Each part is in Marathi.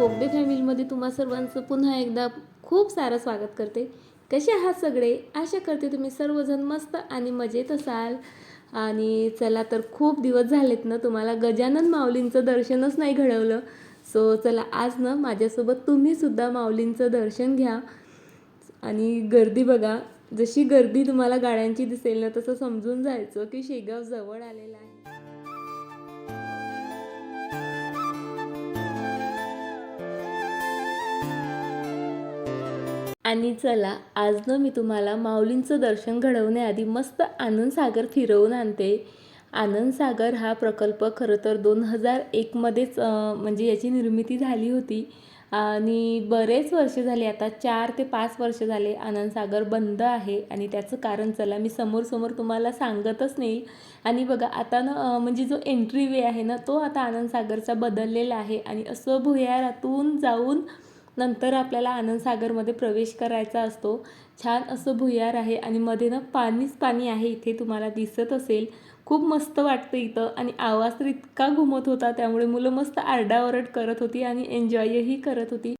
मी फॅमिलीमध्ये तुम्हा सर्वांचं पुन्हा एकदा खूप सारं स्वागत करते. कसे आहात सगळे? आशा करते तुम्ही सर्वजण मस्त आणि मजेत असाल. आणि चला तर खूप दिवस झालेत ना तुम्हाला गजानन माऊलींचं दर्शनच नाही घडवलं. सो चला आज ना माझ्यासोबत तुम्हीसुद्धा माऊलींचं दर्शन घ्या. आणि गर्दी बघा जशी गर्दी तुम्हाला गाड्यांची दिसेल ना तसं समजून जायचं की शेगाव जवळ आलेलं आहे. आणि चला आज ना मी तुम्हाला माऊलींचं दर्शन घडवण्याआधी मस्त आनंदसागर फिरवून आणते. आनंदसागर हा प्रकल्प खरं तर दोन हजार एकमध्येच म्हणजे याची निर्मिती झाली होती. आणि बरेच वर्ष झाले आता चार ते पाच वर्ष झाले आनंदसागर बंद आहे. आणि त्याचं कारण चला मी समोर समोर तुम्हाला सांगतच नाही. आणि बघा आता ना म्हणजे जो एंट्री वे आहे ना तो आता आनंदसागरचा बदललेला आहे. आणि असं भुयारातून जाऊन नंतर आपल्याला आनंदसागरमध्ये प्रवेश करायचा असतो. छान असं भुयार आहे आणि मध्ये ना पाणीच पाणी आहे इथे तुम्हाला दिसत असेल. खूप मस्त वाटतं इथं आणि आवाज तर इतका घुमत होता त्यामुळे मुलं मस्त आरडाओरड करत होती आणि एन्जॉयही करत होती.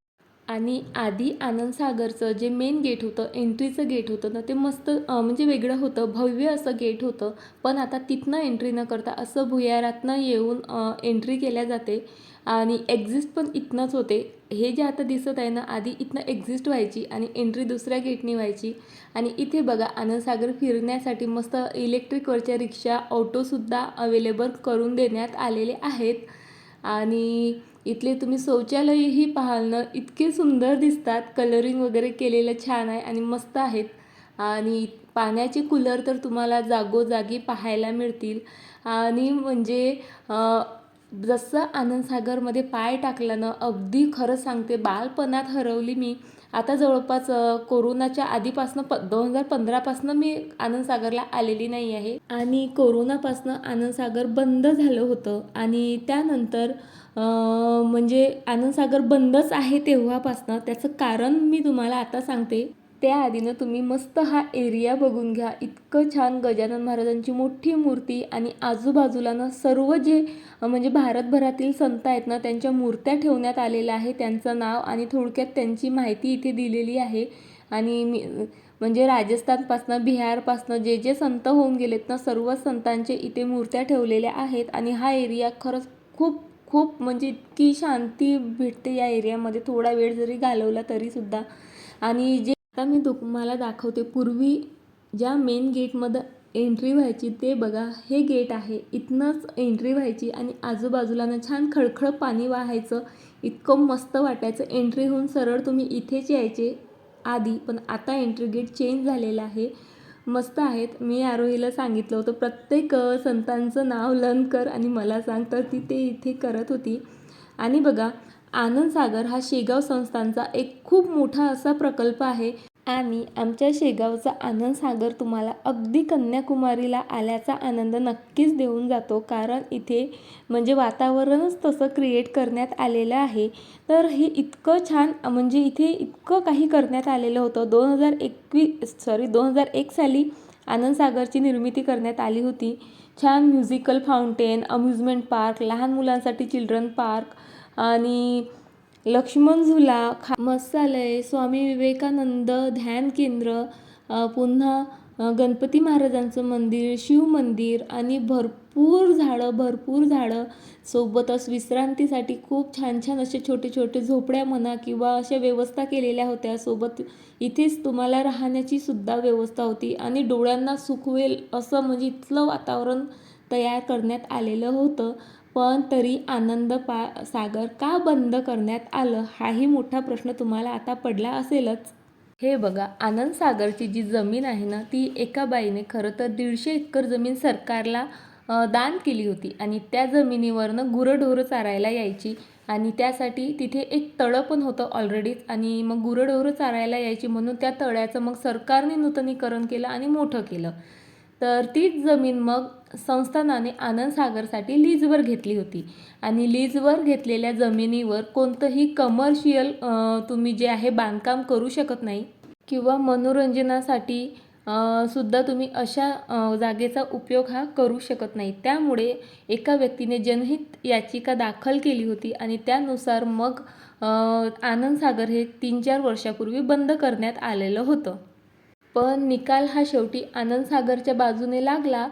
आणि आधी आनंदसागरचं जे मेन गेट होतं एंट्रीचं गेट होतं ना ते मस्त म्हणजे वेगळं होतं भव्य असं गेट होतं. पण आता तिथनं एंट्री न करता असं भुयारातनं येऊन एंट्री केल्या जाते. आणि एक्झिस्ट पण इथनंच होते. हे जे आता दिसत आहे ना आधी इथनं एक्झिस्ट व्हायची आणि एंट्री दुसऱ्या गेटने व्हायची. आणि इथे बघा आनंदसागर फिरण्यासाठी मस्त इलेक्ट्रिकवरच्या रिक्षा ऑटोसुद्धा अवेलेबल करून देण्यात आलेले आहेत. आणि इथले तुम्ही शौचालयही पाहाल ना इतके सुंदर दिसतात. कलरिंग वगैरे केलेलं छान आहे आणि मस्त आहेत. आणि पाण्याचे कूलर तर तुम्हाला जागोजागी पाहायला मिळतील. आणि म्हणजे जसं आनंदसागरमध्ये पाय टाकला ना अगदी खरं सांगते बालपणात हरवली मी. आता जवळपास कोरोनाच्या आधीपासनं प दोन हजार पंधरापासनं मी आनंदसागरला आलेली नाही आहे. आणि कोरोनापासनं आनंदसागर बंद झालं होतं. आणि त्यानंतर म्हणजे आनंदसागर बंदच आहे तेव्हापासनं. त्याचं कारण मी तुम्हाला आता सांगते. त्याआधी ना तुम्ही मस्त हा एरिया बघून घ्या. इतकं छान गजानन महाराजांची मोठी मूर्ती आणि आजूबाजूला ना सर्व जे म्हणजे भारतभरातील संत आहेत ना त्यांच्या मूर्त्या ठेवण्यात आलेल्या आहे त्यांचं नाव आणि थोडक्यात त्यांची माहिती इथे दिलेली आहे. आणि मी म्हणजे राजस्थानपासनं बिहारपासनं जे जे संत होऊन गेलेत ना सर्व संतांचे इथे मूर्त्या ठेवलेल्या आहेत. आणि हा एरिया खरंच खूप खूप म्हणजे इतकी शांती भेटते या एरियामध्ये. थोडा वेळ जरी घालवला तरीसुद्धा आणि जे आता मी तुम्हाला दाखवते. पूर्वी ज्या मेन गेटमध्ये एंट्री व्हायची ते बघा. हे गेट आहे. इथनंच एंट्री व्हायची आणि आजूबाजूला ना छान खळखळ पाणी वाहायचं. इतकं मस्त वाटायचं. एंट्री होऊन सरळ तुम्ही इथेच यायचे आधी. पण आता एंट्री गेट चेंज झालेलं आहे. मस्त आहेत. मी आरोहीला सांगितलं होतं प्रत्येक संतांचं नाव लर्न कर आणि मला सांग. तर ती ते इथे करत होती. आणि बघा आनंदसागर हा शेगाव संस्थांचा एक खूप मोठा असा प्रकल्प आहे. आणि आमच्या शेगावचा आनंदसागर तुम्हाला अगदी कन्याकुमारीला आल्याचा आनंद नक्कीच देऊन जातो. कारण इथे म्हणजे वातावरणच तसं क्रिएट करण्यात आलेलं आहे. तर हे इतकं छान म्हणजे इथे इतकं काही करण्यात आलेलं होतं. दोन हजार एकवीस सॉरी दोन हजार एक साली आनंदसागरची निर्मिती करण्यात आली होती. छान म्युझिकल फाउंटेन अम्युजमेंट पार्क लहान मुलांसाठी चिल्ड्रन पार्क आणि लक्ष्मण झुला खा मसालय स्वामी विवेकानंद ध्यान केंद्र पुन्हा गणपती महाराजांचं मंदिर शिव मंदिर आणि भरपूर झाडं भरपूर झाडं सोबतच विश्रांतीसाठी खूप छान छान असे छोटे छोटे झोपड्या म्हणा किंवा अशा व्यवस्था केलेल्या होत्या. सोबत इथेच तुम्हाला राहण्याची सुद्धा व्यवस्था होती आणि डोळ्यांना सुखवेल असं म्हणजे इथलं वातावरण तयार करण्यात आलेलं होतं. पण तरी आनंद पा सागर का बंद करण्यात आलं? हाही मोठा प्रश्न तुम्हाला आता पडला असेलच. हे बघा आनंद सागरची जी जमीन आहे ना ती एका बाईने खरं तर दीडशे एकर जमीन सरकारला दान केली होती. आणि त्या जमिनीवरनं गुरंढोरं चारायला यायची. आणि त्यासाठी तिथे एक तळं पण होतं ऑलरेडीच आणि मग गुरंढोरं चारायला यायची म्हणून त्या तळ्याचं मग सरकारने नूतनीकरण केलं आणि मोठं केलं. तर तीच जमीन मग संस्थानाने आनंद सागरसाठी लीजवर घेतली होती. आणि लीजवर घेतलेल्या जमिनीवर कोणतंही कमर्शियल तुम्ही जे आहे बांधकाम करू शकत नाही किंवा मनोरंजनासाठी सुद्धा तुम्ही अशा जागेचा उपयोग हा करू शकत नाही. त्यामुळे एका व्यक्तीने जनहित याचिका दाखल केली होती आणि त्यानुसार मग आनंदसागर हे तीन चार वर्षापूर्वी बंद करण्यात आलेलं होतं. पण निकाल हा शेवटी आनंदसागरच्या बाजूने लागला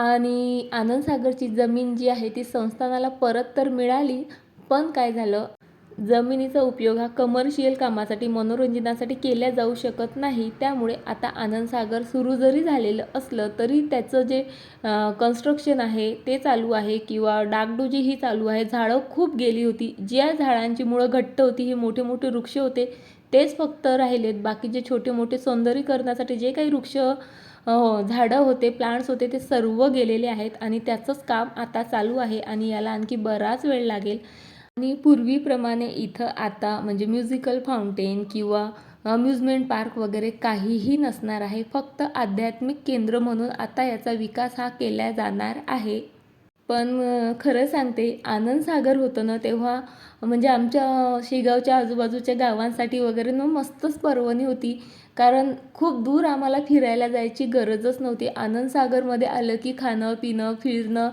आणि आनंदसागरची जमीन जी आहे ती संस्थानाला परत तर मिळाली पण काय झालं? जमिनीचा उपयोग हा कमर्शियल कामासाठी मनोरंजनासाठी केल्या जाऊ शकत नाही. त्यामुळे आता आनंदसागर सुरू जरी झालेलं असलं तरी त्याचं जे कन्स्ट्रक्शन आहे ते चालू आहे किंवा डागडुजी ही चालू आहे. झाडं खूप गेली होती. ज्या झाडांची मुळं घट्ट होती हे मोठे मोठे वृक्ष होते तेच फक्त राहिलेत. बाकीचे छोटे मोठे सौंदर्यीकरणासाठी जे काही वृक्ष झाडं होते प्लांट्स होते ते सर्व गेलेले आहेत आणि त्याचंच काम आता चालू आहे आणि याला आणखी बराच वेळ लागेल. आणि पूर्वीप्रमाणे इथं आता म्हणजे म्युझिकल फाउंटेन किंवा अम्युजमेंट पार्क वगैरे काहीही नसणार आहे. फक्त आध्यात्मिक केंद्र म्हणून आता याचा विकास हा केला जाणार आहे. पण खरं सांगते आनंद सागर होतं ना तेव्हा म्हणजे आमच्या शेगावच्या आजूबाजूच्या गावांसाठी वगैरे ना मस्तच पर्वणी होती. कारण खूप दूर आम्हाला फिरायला जायची गरजच नव्हती. आनंद सागरमध्ये आलं की खाणं पिणं फिरणं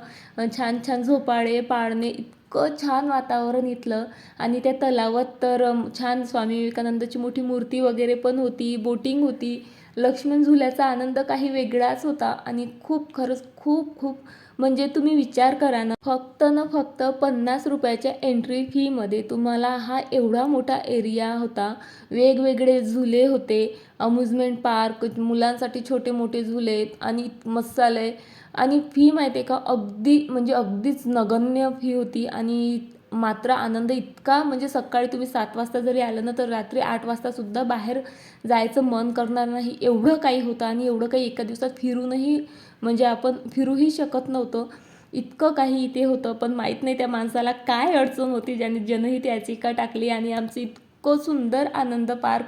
छान छान झोपाळे पाळणे इतकं छान वातावरण इथलं. आणि त्या तलावात तर छान स्वामी विवेकानंदाची मोठी मूर्ती वगैरे पण होती बोटिंग होती. लक्ष्मण झुल्याचा आनंद काही वेगळाच होता आणि खूप खरंच खूप खूप म्हणजे तुम्ही विचार करा ना फक्त ना फक्त पन्नास रुपयाच्या एंट्री फीमध्ये तुम्हाला हा एवढा मोठा एरिया होता. वेगवेगळे झुले होते अम्युजमेंट पार्क मुलांसाठी छोटे मोठे झुले आणि मसाले. आणि फी माहिती आहे का अगदी म्हणजे अगदीच नगण्य फी होती आणि मात्र आनंद इतका म्हणजे सकाळी तुम्ही सात वाजता जरी आलं ना तर रात्री आठ वाजतासुद्धा बाहेर जायचं मन करणार नाही. एवढं काही होतं आणि एवढं काही एका दिवसात फिरूनही म्हणजे आपण फिरूही शकत नव्हतो. इतकं काही इथे होतं पण माहीत नाही त्या माणसाला काय अडचण होती ज्याने जनहित याचिका टाकली आणि आमचं इतकं सुंदर आनंद पार्क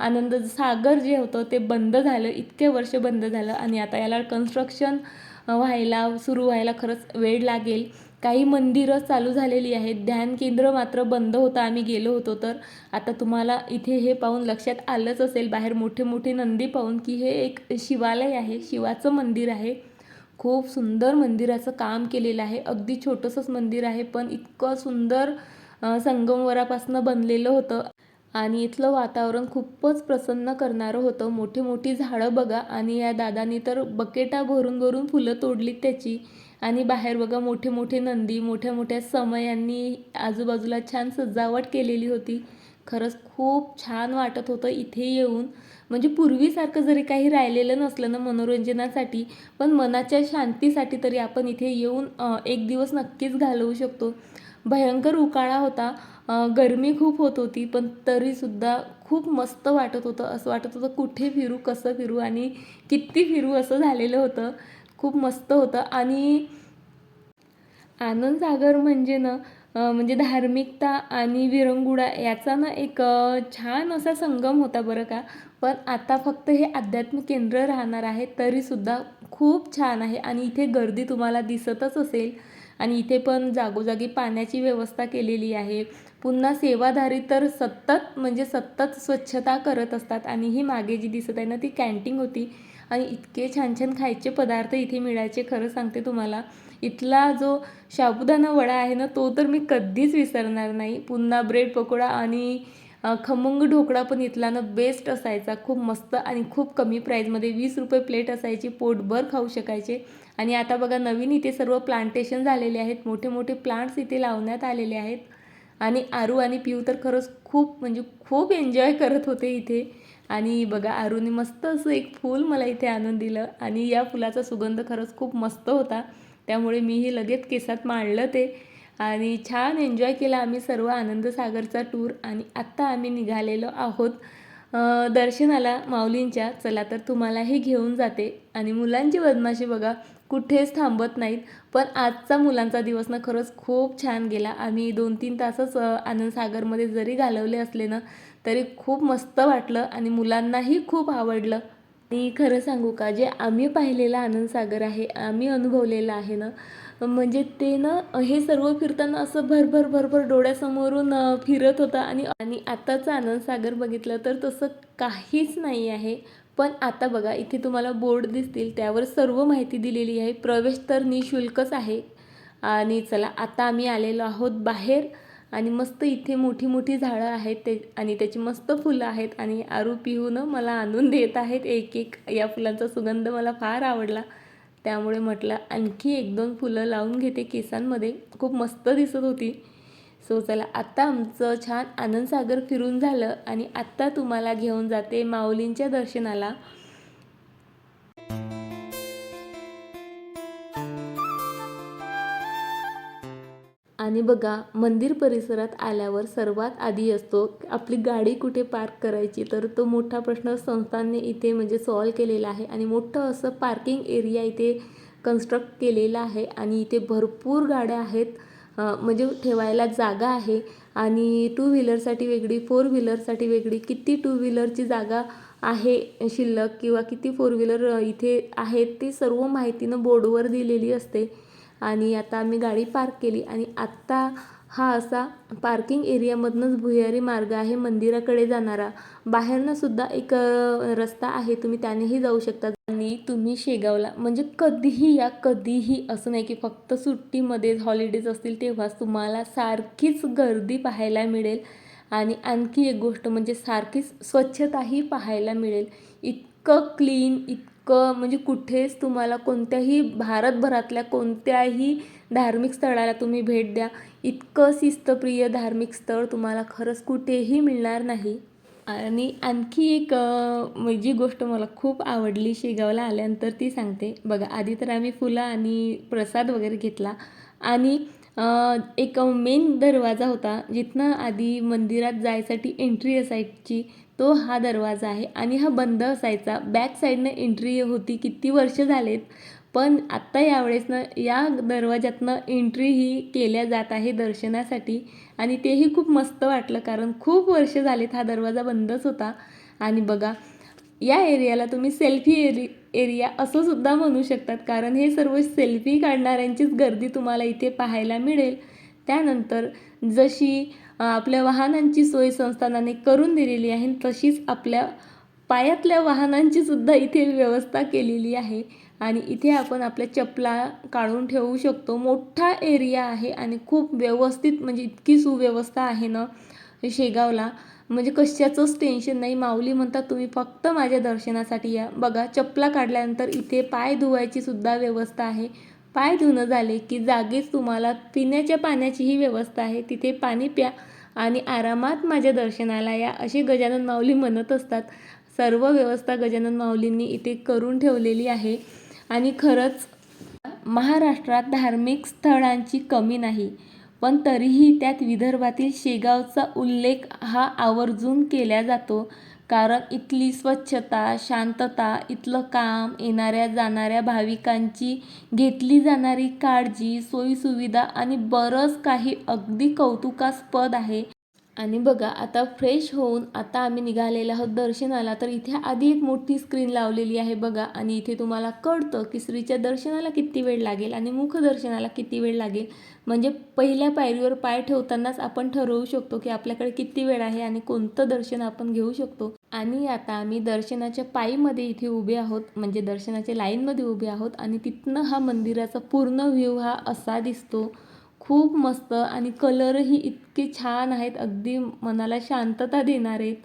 आनंद सागर जे होतं ते बंद झालं इतके वर्ष बंद झालं आणि आता याला कन्स्ट्रक्शन व्हायला सुरू व्हायला खरंच वेळ लागेल. काही मंदिरं चालू झालेली आहेत. ध्यान केंद्र मात्र बंद होतं आम्ही गेलो होतो तर. आता तुम्हाला इथे हे पाहून लक्षात आलंच असेल. बाहेर मोठे मोठे नंदी पाहून की हे एक शिवालय आहे. शिवाचं मंदिर आहे. खूप सुंदर मंदिराचं काम केलेलं आहे. अगदी छोटंसंच मंदिर आहे पण इतकं सुंदर संगमवरापासनं बनलेलं होतं. आणि इथलं वातावरण खूपच प्रसन्न करणारं होतं. मोठी मोठी झाडं बघा आणि या दादानी तर बकेटा भरून भरून फुलं तोडलीत त्याची. आणि बाहेर बघा मोठे मोठे नंदी मोठ्या मोठ्या समयांनी आजूबाजूला छान सजावट केलेली होती. खरंच खूप छान वाटत होतं इथे येऊन. म्हणजे पूर्वीसारखं जरी काही राहिलेलं नसलं ना मनोरंजनासाठी पण मनाच्या शांतीसाठी तरी आपण इथे येऊन एक दिवस नक्कीच घालवू शकतो. भयंकर उकाळा होता. गरमी खूप होत होती पण तरीसुद्धा खूप मस्त वाटत होतं. असं वाटत होतं कुठे फिरू कसं फिरू आणि किती फिरू असं झालेलं होतं. खूप मस्त होतं. आणि आनंदसागर म्हणजे ना म्हणजे धार्मिकता आणि विरंगुळा याचा ना एक छान असा संगम होता बरं का. पण आता फक्त हे आध्यात्मिक केंद्र राहणार आहे तरीसुद्धा खूप छान आहे. आणि इथे गर्दी तुम्हाला दिसतच असेल. आणि इथे पण जागोजागी पाण्याची व्यवस्था केलेली आहे. पुन्हा सेवाधारी तर सतत म्हणजे सतत स्वच्छता करत असतात. आणि ही मागे जी दिसत आहे ना ती कॅन्टीन होती. आणि इतके छान छान खायचे पदार्थ इथे मिळायचे खरं सांगते तुम्हाला. इथला जो साबुदाणा वडा आहे ना तो तर मी कधीच विसरणार नाही. पुन्हा ब्रेड पकोडा आणि खमंग ढोकळा पण इथला ना बेस्ट असायचा. खूप मस्त आणि खूप कमी प्राईजमध्ये वीस रुपये प्लेट असायची पोटभर खाऊ शकायचे. आणि आता बघा नवीन इथे सर्व प्लांटेशन झालेले आहेत. मोठे मोठे प्लांट्स इथे लावण्यात आलेले आहेत. आणि आरू आणि पिऊ तर खरंच खूप म्हणजे खूप एन्जॉय करत होते इथे. आणि बघा आरूने मस्त असं एक फूल मला इथे आणून दिलं आणि या फुलाचा सुगंध खरंच खूप मस्त होता. त्यामुळे मीही लगेच केसात मांडलं ते. आणि छान एन्जॉय केला आम्ही सर्व आनंदसागरचा टूर आणि आत्ता आम्ही निघालेलो आहोत दर्शनाला माऊलींच्या. चला तर तुम्हालाही घेऊन जाते. आणि मुलांची बदमाशी बघा कुठेच थांबत नाहीत. पण आजचा मुलांचा दिवस ना खरंच खूप छान गेला. आम्ही दोन तीन तासच आनंदसागरमध्ये जरी घालवले असले ना तरी खूप मस्त वाटलं आणि मुलांनाही खूप आवडलं. आणि खरं सांगू का जे आम्ही पाहिलेला आनंदसागर आहे आम्ही अनुभवलेलं आहे ना म्हणजे ते ना हे सर्व फिरताना असं भरभर भरभर डोळ्यासमोरून फिरत होता आणि आणि आताचं आनंदसागर बघितलं तर तसं काहीच नाही आहे. पण आता बघा इथे तुम्हाला बोर्ड दिसतील त्यावर सर्व माहिती दिलेली आहे. प्रवेश तर निशुल्कच आहे. आणि चला आता आम्ही आलेलो आहोत बाहेर. आणि मस्त इथे मोठी मोठी झाडं आहेत ते आणि त्याची मस्त फुलं आहेत आणि आरू पिहूनं मला आणून देत आहेत एक एक. या फुलांचा सुगंध मला फार आवडला. त्यामुळे म्हटलं आणखी एक दोन फुलं लावून घेते केसांमध्ये. खूप मस्त दिसत होती. सो चला आत्ता आमचं छान आनंदसागर फिरून झालं आणि आत्ता तुम्हाला घेऊन जाते माऊलींच्या दर्शनाला. आणि बघा मंदिर परिसरात आल्यावर सर्वात आधी असतो आपली गाडी कुठे पार्क करायची? तर तो मोठा प्रश्न संस्थांनी इथे म्हणजे सॉल्व केलेला आहे आणि मोठं असं पार्किंग एरिया इथे कन्स्ट्रक्ट केलेला आहे आणि इथे भरपूर गाड्या आहेत म्हणजे ठेवायला जागा आहे आणि टू व्हीलरसाठी वेगळी फोर व्हीलरसाठी वेगळी किती टू व्हीलरची जागा आहे शिल्लक किंवा किती फोर व्हीलर इथे आहेत ती सर्व माहितीनं बोर्डवर दिलेली असते. आणि आता आम्ही गाडी पार्क केली आणि आत्ता हा असा पार्किंग एरियामधनंच भुयारी मार्ग आहे मंदिराकडे जाणारा. बाहेरनं सुद्धा एक रस्ता आहे तुम्ही त्यानेही जाऊ शकता. आणि तुम्ही शेगावला म्हणजे कधीही या कधीही असं नाही की फक्त सुट्टीमध्येच हॉलिडेज असतील तेव्हाच तुम्हाला सारखीच गर्दी पाहायला मिळेल. आणि आणखी एक गोष्ट म्हणजे सारखीच स्वच्छताही पाहायला मिळेल. इतकं क्लीन इत इतकं म्हणजे कुठेच तुम्हाला कोणत्याही भारतभरातल्या कोणत्याही धार्मिक स्थळाला तुम्ही भेट द्या. इतकं शिस्तप्रिय धार्मिक स्थळ तुम्हाला खरंच कुठेही मिळणार नाही. आणि आणखी एक जी गोष्ट मला खूप आवडली शेगावला आल्यानंतर ती सांगते. बघा आधी तर आम्ही फुलं आणि प्रसाद वगैरे घेतला आणि एक मेन दरवाजा होता जिथनं आधी मंदिरात जायसाठी एंट्री असायची तो हा दरवाजा आहे. आणि हा बंद असायचा. बॅक साईडनं एंट्री होती किती वर्ष झालेत? पण आत्ता यावेळेसनं या दरवाज्यातनं एंट्री ही केल्या जात आहे दर्शनासाठी. आणि तेही खूप मस्त वाटलं कारण खूप वर्ष झालेत हा दरवाजा बंदच होता. आणि बघा या एरियाला तुम्ही सेल्फी एरि एरिया असं सुद्धा म्हणू शकतात. कारण हे सर्व सेल्फी काढणाऱ्यांचीच गर्दी तुम्हाला इथे पाहायला मिळेल. त्यानंतर जशी आपल्या वाहनांची सोय संस्थानाने करून दिलेली आहे तशीच आपल्या पायातल्या वाहनांची सुद्धा इथे व्यवस्था केलेली आहे. आणि इथे आपण आपल्या चपला काढून ठेवू शकतो. मोठा एरिया आहे आणि खूप व्यवस्थित म्हणजे इतकी सुव्यवस्था आहे ना शेगावला. म्हणजे कशाचंच टेन्शन नाही. माऊली म्हणतात तुम्ही फक्त माझ्या दर्शनासाठी या. बघा चपला काढल्यानंतर इथे पाय धुवायची सुद्धा व्यवस्था आहे. पाय धुणं झाले की जागीच तुम्हाला पिण्याच्या पाण्याचीही व्यवस्था आहे. तिथे पाणी प्या आणि आरामात माझ्या दर्शनाला या असे गजानन माऊली म्हणत असतात. सर्व व्यवस्था गजानन माऊलींनी इथे करून ठेवलेली आहे. आणि खरंच महाराष्ट्रात धार्मिक स्थळांची कमी नाही. पण तरीही त्यात विदर्भातील शेगावचा उल्लेख हा आवर्जून केला जातो. कारण इथली स्वच्छता शांतता इथलं काम येणाऱ्या जाणाऱ्या भाविकांची घेतली जाणारी काळजी सोयीसुविधा आणि बरंच काही अगदी कौतुकास्पद आहे. आणि बघा आता फ्रेश होऊन आता आम्ही निघालेलो आहोत दर्शनाला. तर इथे आधी एक मोठी स्क्रीन लावलेली आहे बघा. आणि इथे तुम्हाला कळतं की स्त्रीच्या दर्शनाला किती वेळ लागेल आणि मुखदर्शनाला किती वेळ लागेल. म्हणजे पहिल्या पायरीवर पाय ठेवतानाच आपण ठरवू शकतो की आपल्याकडे किती वेळ आहे आणि कोणतं दर्शन आपण घेऊ शकतो. आणि आता आम्ही दर्शनाच्या पायीमध्ये इथे उभे आहोत. म्हणजे दर्शनाच्या लाईनमध्ये उभे आहोत. आणि तिथनं हा मंदिराचा पूर्ण व्ह्यू हा असा दिसतो. खूप मस्त आणि कलरही इतके छान आहेत. अगदी मनाला शांतता देणार आहेत.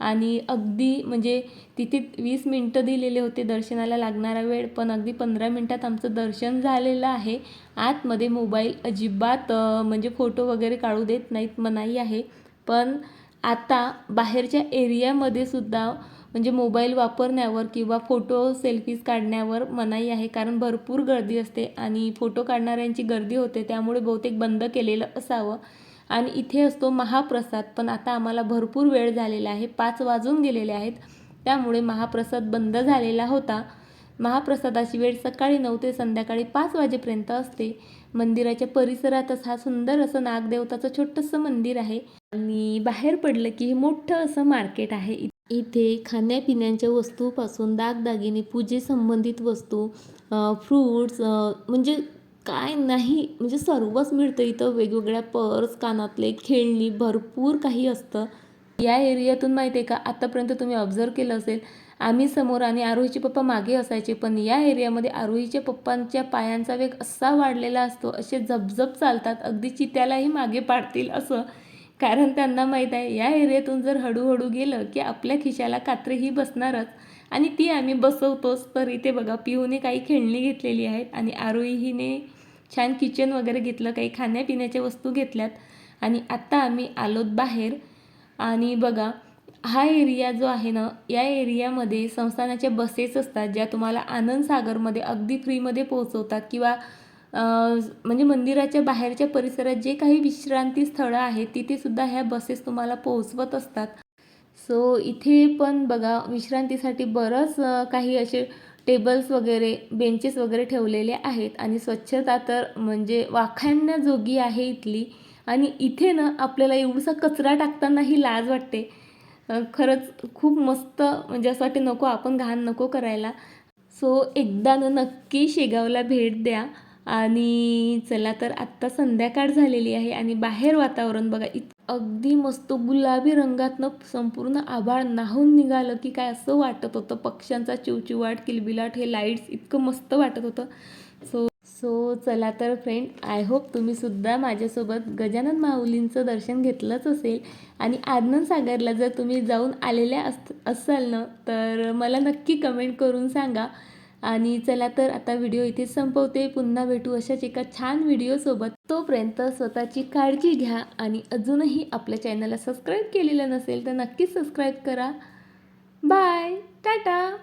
आणि अगदी म्हणजे तिथे वीस मिनटं दिलेले होते दर्शनाला लागणारा वेळ पण अगदी पंधरा मिनटात आमचं दर्शन झालेलं आहे. आतमध्ये मोबाईल अजिबात म्हणजे फोटो वगैरे काढू देत नाहीत मनाई आहे. पण आता बाहेरच्या एरियामध्ये सुद्धा म्हणजे मोबाईल वापरण्यावर किंवा फोटो सेल्फीज काढण्यावर मनाई आहे. कारण भरपूर गर्दी असते आणि फोटो काढणाऱ्यांची गर्दी होते. त्यामुळे बहुतेक बंद केलेलं असावं. आणि इथे असतो महाप्रसाद. पण आता आम्हाला भरपूर वेळ झालेला आहे. पाच वाजून गेलेले आहेत. त्यामुळे महाप्रसाद बंद झालेला होता. महाप्रसादाची वेळ सकाळी नऊ ते संध्याकाळी पाच वाजेपर्यंत असते. मंदिराच्या परिसरातच हा सुंदर असं नागदेवताचं छोटंसं मंदिर आहे. आणि बाहेर पडलं की हे मोठं असं मार्केट आहे. इथे खाण्यापिण्याच्या वस्तूपासून दागदागिने पूजेसंबंधित वस्तू फ्रूट्स म्हणजे काय नाही म्हणजे सर्वच मिळतं. इथं वेगवेगळ्या पर्स कानातले खेळणी भरपूर काही असतं. या एरियातून माहिती आहे का? आत्तापर्यंत तुम्ही ऑब्झर्व केलं असेल. आम्ही समोर आणि आरोहीचे पप्पा मागे असायचे पण या एरियामध्ये आरोहीच्या पप्पांच्या पायांचा वेग असा वाढलेला असतो असे झपझप चालतात अगदी चित्यालाही मागे पाडतील असं. कारण त्यांना माहीत आहे या एरियातून जर हळूहळू गेलं की आपल्या खिशाला कात्रीही बसणारच. आणि ती आम्ही बसवतोच तर इथे बघा पिऊने काही खेळणी घेतलेली आहेत आणि आरोही हिने छान किचन वगैरे घेतलं काही खाण्यापिण्याच्या वस्तू घेतल्यात. आणि आत्ता आम्ही आलोत बाहेर आणि बघा हा एरिया जो आहे ना या एरियामध्ये संस्थानाच्या बसेस असतात ज्या तुम्हाला आनंद सागरमध्ये अगदी फ्रीमध्ये पोहोचवतात किंवा म्हणजे मंदिराच्या बाहेरच्या परिसरात जे काही विश्रांती स्थळं आहेत तिथेसुद्धा ह्या बसेस तुम्हाला पोहोचवत असतात. सो इथे पण बघा विश्रांतीसाठी बरंच काही असे टेबल्स वगैरे बेंचेस वगैरे ठेवलेले आहेत आणि स्वच्छता तर म्हणजे वाखाणण्याजोगी आहे इथली. आणि इथे ना आपल्याला एवढसा कचरा टाकतानाही लाज वाटते. खरंच खूप मस्त म्हणजे असं वाटते नको आपण घाण नको करायला. सो एकदा ना नक्की शेगावला भेट द्या. आणि चला तर आत्ता संध्याकाळ झालेली आहे आणि बाहेर वातावरण बघा इत अगदी मस्त गुलाबी रंगातनं संपूर्ण आभाळ नाहून निघालं की काय असं वाटत होतं. पक्ष्यांचा चिवचिवाट किलबिलाट हे लाईट्स इतकं मस्त वाटत होतं. सो सो चला तर फ्रेंड आय होप तुम्हीसुद्धा माझ्यासोबत गजानन माऊलींचं दर्शन घेतलंच असेल. आणि आनंद सागरला जर तुम्ही जाऊन आलेल्या अस असाल ना तर मला नक्की कमेंट करून सांगा. आणि चला तर आता व्हिडिओ इथेच संपवते. पुन्हा भेटू अशाच एका छान व्हिडिओसोबत तोपर्यंत स्वतःची काळजी घ्या आणि अजूनही आपल्या चॅनलला सबस्क्राईब केलेलं नसेल तर नक्कीच सबस्क्राईब करा. बाय टाटा